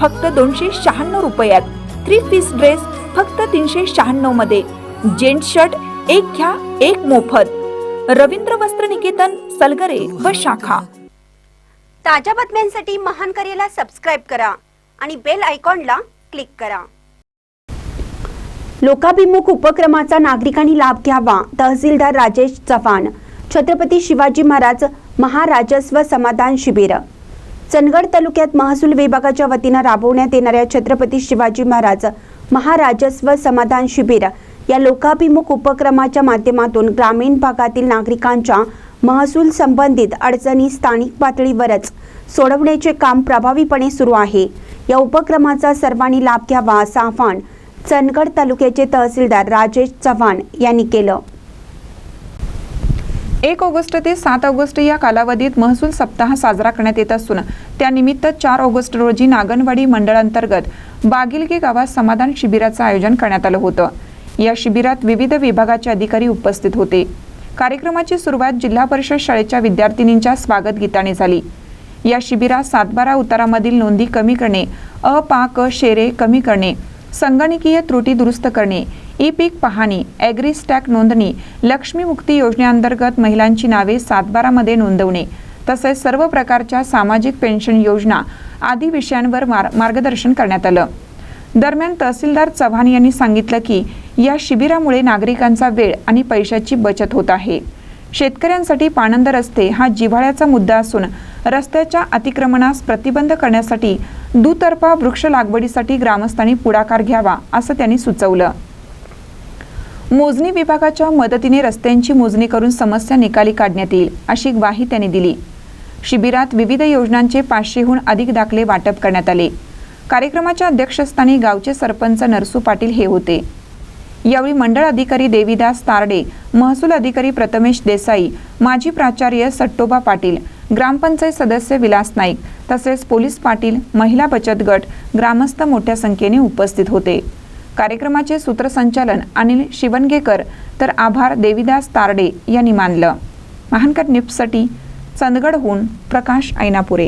फक्त दोनशे शहाण्णव रुपयात. थ्री पीस ड्रेस फक्त तीनशे शहाण्णवमध्ये. जेंट शर्ट एक घ्या एक मोफत. रवींद्र वस्त्र निकेतन सलगरे व शाखा. ताज्या बातम्यांसाठी महान करेला सबस्क्राईब करा आणि बेल आयकॉनला क्लिक करा. लोकाभिमुख उपक्रमाचा नागरिकांनी लाभ घ्यावा तहसीलदार राजेश चव्हाण. छत्रपती शिवाजी महाराज महाराजस्व समाधान शिबिर. चंदगड तालुक्यात महसूल विभागाच्या वतीनं राबवण्यात येणाऱ्या छत्रपती शिवाजी महाराज महाराजस्व समाधान शिबिर या लोकाभिमुख उपक्रमाच्या माध्यमातून ग्रामीण भागातील नागरिकांच्या महसूल संबंधित अडचणी स्थानिक पातळीवरच सोडवण्याचे काम प्रभावीपणे सुरू आहे. या उपक्रमाचा सर्वांनी लाभ घ्यावा असं आवाहन चंदगड तालुक्याचे तहसीलदार राजेश चव्हाण यांनी केलं. एक ऑगस्ट ते सात ऑगस्ट या कालावधीत महसूल सप्ताह साजरा करण्यात येत असून त्यानिमित्त चार ऑगस्ट रोजी नागनवाडी मंडळांतर्गत बागिलगी गावात समाधान शिबिराचं आयोजन करण्यात आलं होतं. या शिबिरात विविध विभागाचे अधिकारी उपस्थित होते. कार्यक्रमाची सुरुवात जिल्हा परिषद शाळेच्या विद्यार्थिनींच्या स्वागत गीताने झाली. या शिबिरात सातबारा उतारामधील नोंदी कमी करणे अ पा क शेरे कमी करणे संगणकीय त्रुटी दुरुस्त करणे ई पीक पाहणी ॲग्री स्टॅक नोंदणी लक्ष्मी मुक्ती योजनेअंतर्गत महिलांची नावे सातबारामध्ये नोंदवणे तसेच सर्व प्रकारच्या सामाजिक पेन्शन योजना आदी विषयांवर मार मार्गदर्शन करण्यात आलं. दरम्यान तहसीलदार चव्हाण यांनी सांगितलं की या शिबिरामुळे नागरिकांचा वेळ आणि पैशाची बचत होत आहे. शेतकऱ्यांसाठी पाणंद रस्ते हा जिव्हाळ्याचा मुद्दा असून रस्त्याच्या अतिक्रमणास प्रतिबंध करण्यासाठी दुतर्फा वृक्ष लागवडीसाठी ग्रामस्थांनी पुढाकार घ्यावा असं त्यांनी सुचवलं. मोजणी विभागाच्या मदतीने रस्त्यांची मोजणी करून समस्या निकाली काढण्यात येईल अशी ग्वाही त्यांनी दिली. शिबिरात विविध योजनांचे पाचशेहून अधिक दाखले वाटप करण्यात आले. कार्यक्रमाच्या अध्यक्षस्थानी गावचे सरपंच नरसू पाटील हे होते. यावेळी मंडळ अधिकारी देवीदास तारडे महसूल अधिकारी प्रथमेश देसाई माजी प्राचार्य सट्टोबा पाटील ग्रामपंचायत सदस्य विलास नाईक तसेच पोलीस पाटील महिला बचत गट ग्रामस्थ मोठ्या संख्येने उपस्थित होते. कार्यक्रमाचे सूत्रसंचालन अनिल शिवणगेकर तर आभार देविदास तारडे यांनी मानलं. महानकर निप्ससाठी चंदगडहून प्रकाश ऐनापुरे.